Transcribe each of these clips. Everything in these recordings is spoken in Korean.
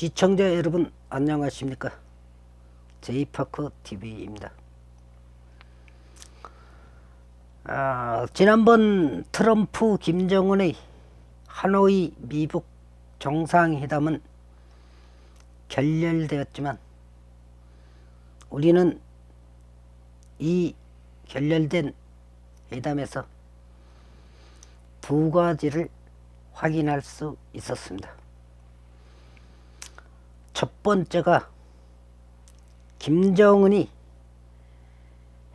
시청자 여러분 안녕하십니까 제이파크 TV입니다. 아, 지난번 트럼프 김정은의 하노이 미북 정상회담은 결렬되었지만 우리는 이 결렬된 회담에서 두 가지를 확인할 수 있었습니다. 첫 번째가 김정은이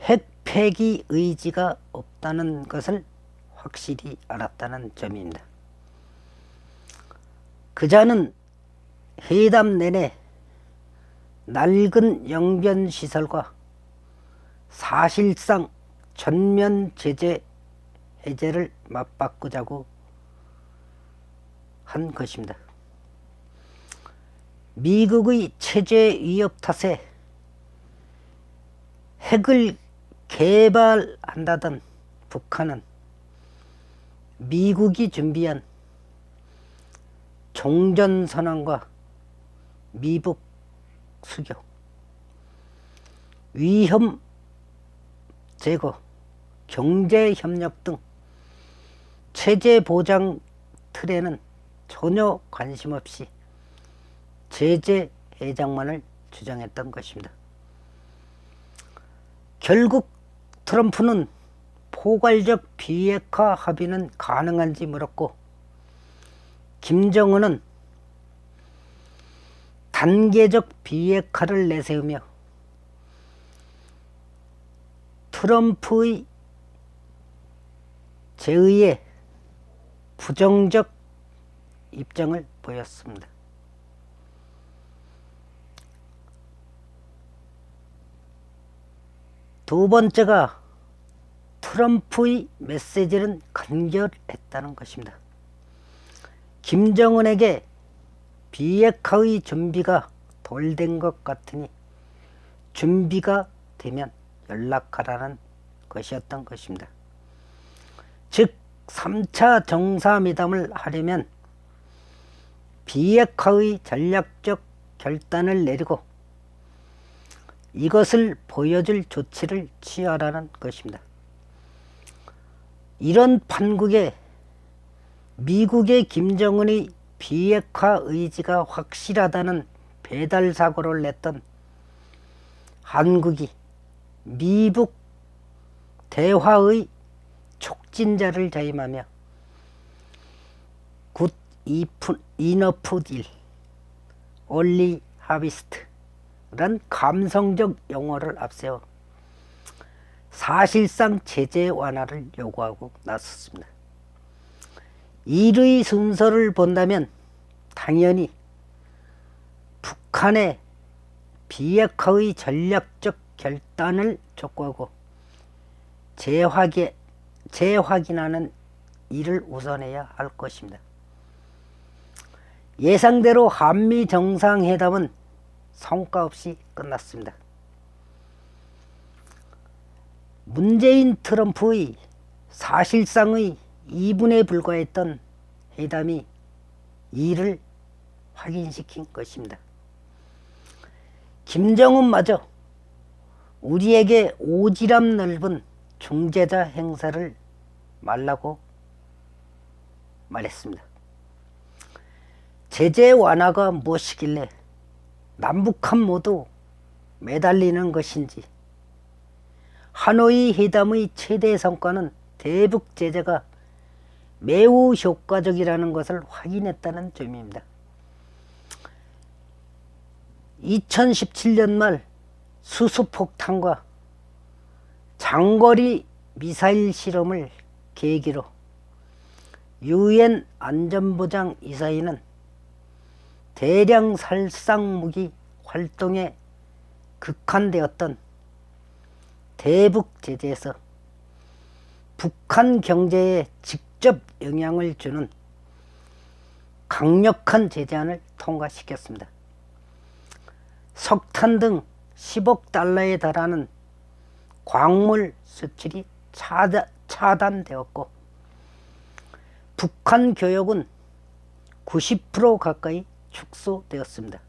핵 폐기 의지가 없다는 것을 확실히 알았다는 점입니다. 그자는 회담 내내 낡은 영변 시설과 사실상 전면 제재 해제를 맞바꾸자고 한 것입니다. 미국의 체제 위협 탓에 핵을 개발한다던 북한은 미국이 준비한 종전선언과 미북 수교, 위험 제거, 경제협력 등 체제 보장 틀에는 전혀 관심 없이 제재 해장만을 주장했던 것입니다. 결국 트럼프는 포괄적 비핵화 합의는 가능한지 물었고 김정은은 단계적 비핵화를 내세우며 트럼프의 제의에 부정적 입장을 보였습니다. 두 번째가 트럼프의 메시지는 간결했다는 것입니다. 김정은에게 비핵화의 준비가 덜 된 것 같으니 준비가 되면 연락하라는 것이었던 것입니다. 즉 3차 정상회담을 하려면 비핵화의 전략적 결단을 내리고 이것을 보여줄 조치를 취하라는 것입니다. 이런 판국에 미국의 김정은의 비핵화 의지가 확실하다는 배달 사고를 냈던 한국이 미북 대화의 촉진자를 자임하며 굿 이너프 딜, 올리 하비스트 란 감성적 용어를 앞세워 사실상 제재 완화를 요구하고 나섰습니다. 일의 순서를 본다면 당연히 북한의 비핵화의 전략적 결단을 촉구하고 재확인, 재확인하는 일을 우선해야 할 것입니다. 예상대로 한미 정상회담은 성과 없이 끝났습니다. 문재인 트럼프의 사실상의 2분에 불과했던 회담이 이를 확인시킨 것입니다. 김정은마저 우리에게 오지랖 넓은 중재자 행사를 말라고 말했습니다. 제재 완화가 무엇이길래 남북한 모두 매달리는 것인지 하노이 회담의 최대 성과는 대북 제재가 매우 효과적이라는 것을 확인했다는 점입니다. 2017년 말 수소폭탄과 장거리 미사일 실험을 계기로 유엔 안전보장 이사회는 대량 살상 무기 활동에 극한되었던 대북 제재에서 북한 경제에 직접 영향을 주는 강력한 제재안을 통과시켰습니다. 석탄 등 10억 달러에 달하는 광물 수출이 차단, 차단되었고 북한 교역은 90% 가까이 축소되었습니다.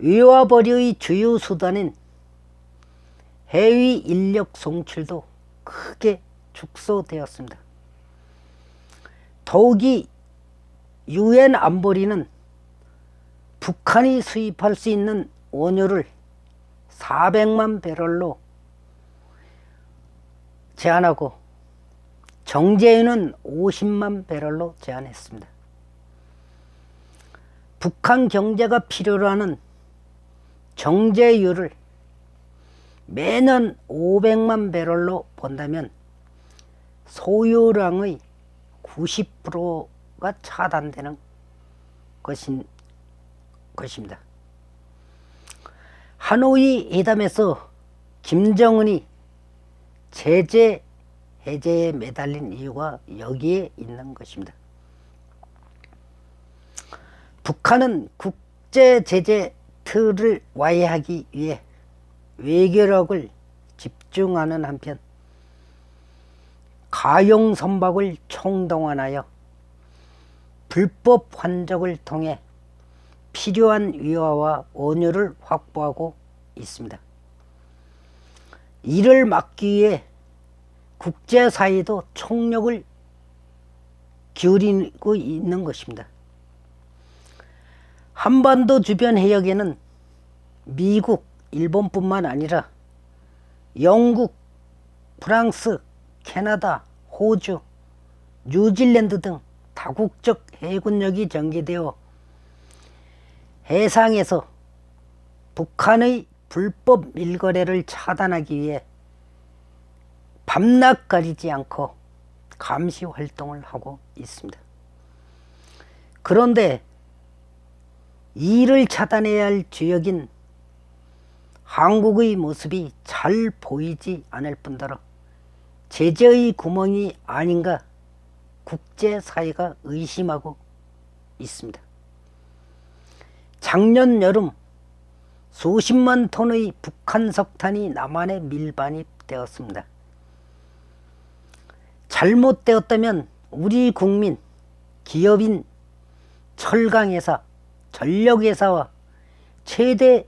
위와 벌이의 주요 수단인 해위 인력 송출도 크게 축소되었습니다. 더욱이 유엔 안보리는 북한이 수입할 수 있는 원유를 400만 배럴로 제한하고 정제유는 50만 배럴로 제한했습니다. 북한 경제가 필요로 하는 정제유를 매년 500만 배럴로 본다면 소요량의 90%가 차단되는 것인 것입니다. 하노이 회담에서 김정은이 제재 해제에 매달린 이유가 여기에 있는 것입니다. 북한은 국제 제재 틀을 와해하기 위해 외교력을 집중하는 한편 가용 선박을 총동원하여 불법 환적을 통해 필요한 위화와 원유를 확보하고 있습니다. 이를 막기 위해 국제사회도 총력을 기울이고 있는 것입니다. 한반도 주변 해역에는 미국, 일본뿐만 아니라 영국, 프랑스, 캐나다, 호주, 뉴질랜드 등 다국적 해군력이 전개되어 해상에서 북한의 불법 밀거래를 차단하기 위해 밤낮 가리지 않고 감시 활동을 하고 있습니다. 그런데 이를 차단해야 할 주역인 한국의 모습이 잘 보이지 않을 뿐더러 제재의 구멍이 아닌가 국제사회가 의심하고 있습니다. 작년 여름 수십만 톤의 북한 석탄이 남한에 밀반입되었습니다. 잘못되었다면 우리 국민, 기업인 철강회사, 전력회사와 최대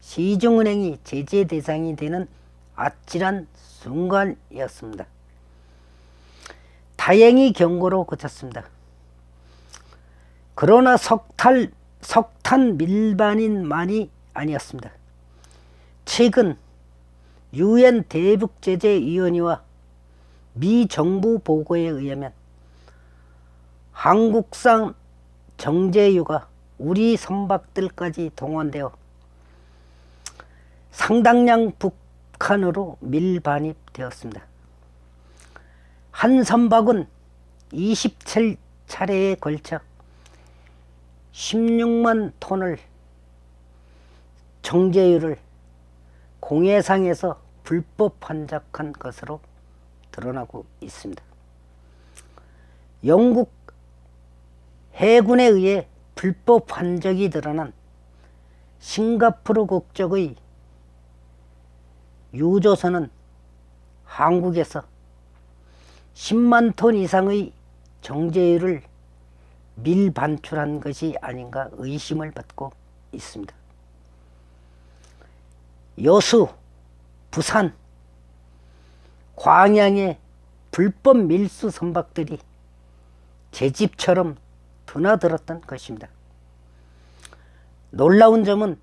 시중은행이 제재 대상이 되는 아찔한 순간이었습니다. 다행히 경고로 그쳤습니다. 그러나 석탄, 석탄 밀반인만이 아니었습니다. 최근 유엔 대북제재위원회와 미 정부 보고에 의하면 한국산 정제유가 우리 선박들까지 동원되어 상당량 북한으로 밀반입되었습니다. 한 선박은 27차례에 걸쳐 16만 톤을 정제유를 공해상에서 불법 환작한 것으로 드러나고 있습니다. 영국 해군에 의해 불법 환적이 드러난 싱가포르 국적의 유조선은 한국에서 10만 톤 이상의 정제유를 밀반출한 것이 아닌가 의심을 받고 있습니다. 여수, 부산, 광양의 불법 밀수 선박들이 제 집처럼 드나들었던 것입니다. 놀라운 점은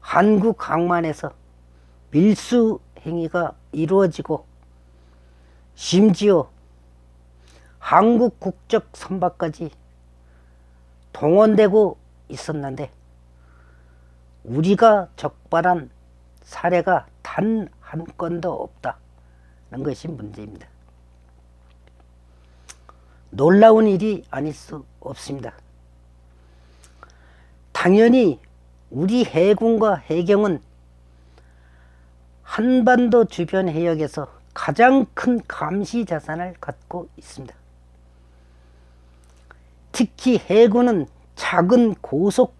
한국 항만에서 밀수 행위가 이루어지고 심지어 한국 국적 선박까지 동원되고 있었는데 우리가 적발한 사례가 단 한 건도 없다는 것이 문제입니다. 놀라운 일이 아닐 수 없습니다. 당연히 우리 해군과 해경은 한반도 주변 해역에서 가장 큰 감시 자산을 갖고 있습니다. 특히 해군은 작은 고속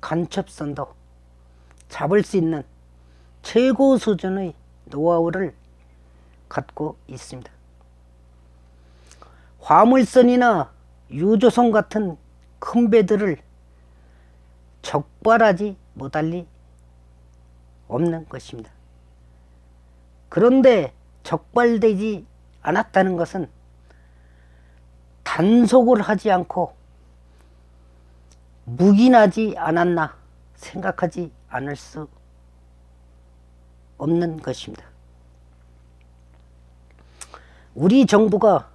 간첩선도 잡을 수 있는 최고 수준의 노하우를 갖고 있습니다. 화물선이나 유조선 같은 큰 배들을 적발하지 못할 리 없는 것입니다. 그런데 적발되지 않았다는 것은 단속을 하지 않고 묵인하지 않았나 생각하지 않을 수 없는 것입니다. 우리 정부가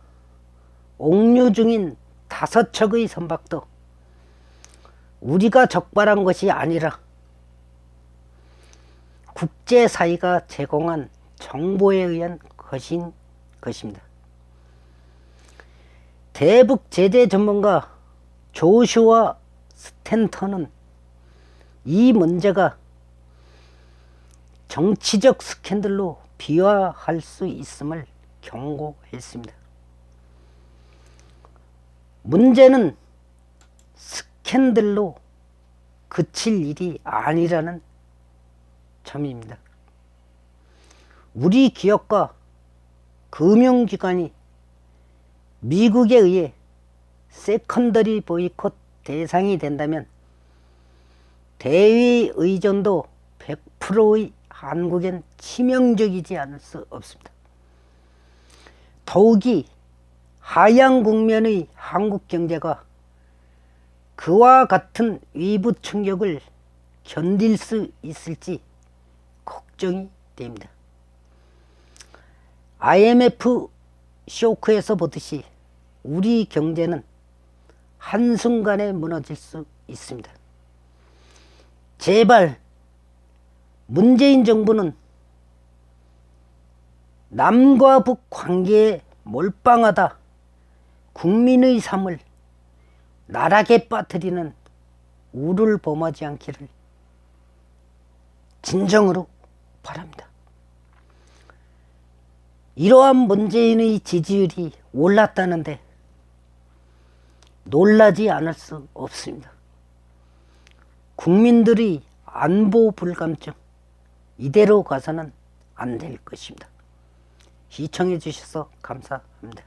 옥류 중인 다섯 척의 선박도 우리가 적발한 것이 아니라 국제사회가 제공한 정보에 의한 것인 것입니다. 대북 제재 전문가 조슈아 스탠턴은 이 문제가 정치적 스캔들로 비화할 수 있음을 경고했습니다. 문제는 스캔들로 그칠 일이 아니라는 점입니다. 우리 기업과 금융기관이 미국에 의해 세컨더리 보이콧 대상이 된다면 대위 의존도 100%의 한국엔 치명적이지 않을 수 없습니다. 더욱이 하향 국면의 한국 경제가 그와 같은 위부 충격을 견딜 수 있을지 걱정이 됩니다. IMF 쇼크에서 보듯이 우리 경제는 한순간에 무너질 수 있습니다. 제발 문재인 정부는 남과 북 관계에 몰빵하다 국민의 삶을 나락에 빠뜨리는 우를 범하지 않기를 진정으로 바랍니다. 이러한 문재인의 지지율이 올랐다는데 놀라지 않을 수 없습니다. 국민들의 안보 불감증 이대로 가서는 안 될 것입니다. 시청해 주셔서 감사합니다.